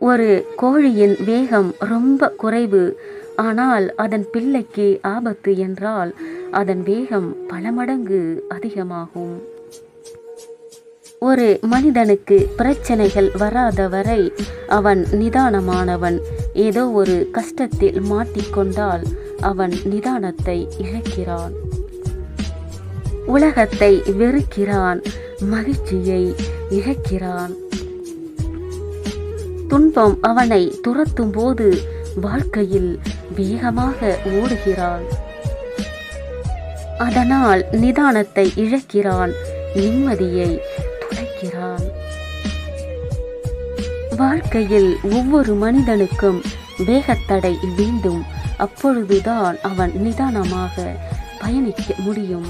ஒரு கோழியின் வேகம் ரொம்ப குறைவு. ஆனால் அதன் பிள்ளைக்கு ஆபத்து என்றால் அதன் வேகம் பல மடங்கு அதிகமாகும். ஒரு மனிதனுக்கு பிரச்சனைகள் வராத வரை அவன் நிதானமானவன். ஏதோ ஒரு கஷ்டத்தில் மாட்டிக்கொண்டால் அவன் நிதானத்தை இழக்கிறான். உலகத்தை வெறுக்கிறான். மகிழ்ச்சியை இழக்கிறான். துன்பம் அவனை துரத்தும் போது வாழ்க்கையில் வேகமாக ஓடுகிறான். அதனால் நிதானத்தை இழக்கிறான் நிம்மதியை துளைக்கிறான் வாழ்க்கையில் ஒவ்வொரு மனிதனுக்கும் வேகத்தடை வேண்டும் அப்பொழுதுதான் அவன் நிதானமாக பயணிக்க முடியும்.